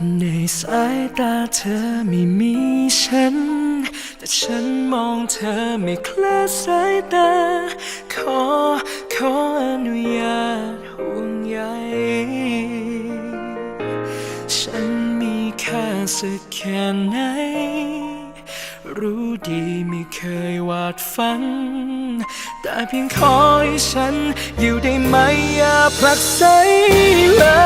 ในสายตาเธอไม่มีฉัน แต่ฉันมองเธอไม่คลาดสายตา ขอขออนุญาตห่วงใยฉันมีค่าสักแค่ไหน รู้ดีไม่เคยวาดฝัน แต่เพียงขอให้ฉันอยู่ได้ไหมอย่าผลักไสเลย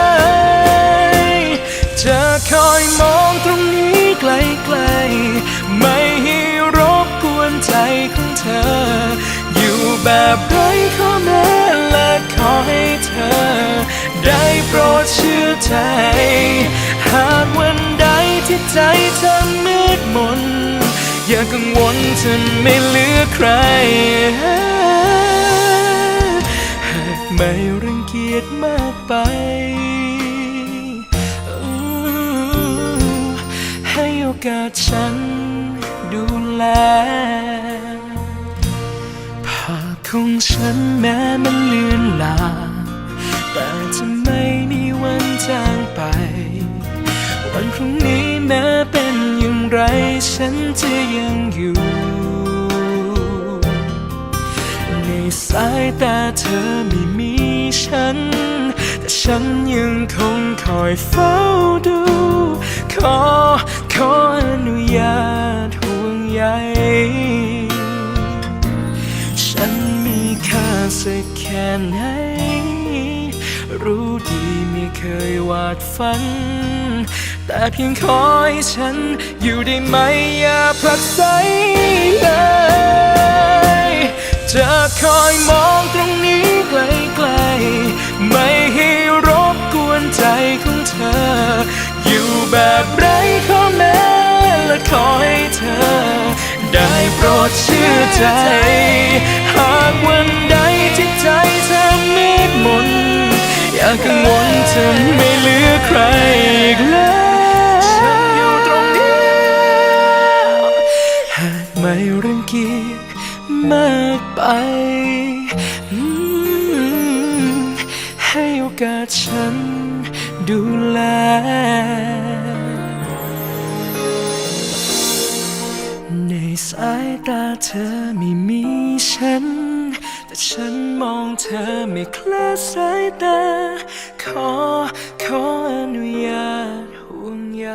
ใจ หากวันใดที่ใจเธอมืดมน อย่ากังวลฉันไม่เหลือใคร หากไม่รังเกียจมากไป ให้โอกาสฉันดูแลภาพของฉันแม้มันเลือนลางแต่จะ รุ่งนี้แม้เป็นอย่างไร ฉันจะยังอยู่ ในสายตาเธอไม่มีฉัน แต่ฉันยังคงคอยเฝ้าดู ขอขออนุญาตห่วงใยฉันมีค่าสักแค่ไหน รู้ดีไม่เคยวาดฝัน เพียงขอให้ฉันอยู่ได้ไหมอย่าผลักไสเลยจะคอยมองตรงนี้ไกลๆไม่ให้รบกวนใจของเธอ อยู่แบบไร้ข้อแม้และขอให้เธอ ได้โปรดเชื่อใจ หากวันใดที่ใจเธอมืดมนอย่ากังวลเธอไม่ รังเกียจมากไป ให้โอกาสฉันดูแล ในสายตาเธอไม่มีฉัน แต่ฉันมองเธอไม่คลาสายตา ขอ ขออนุญาตห่วงใย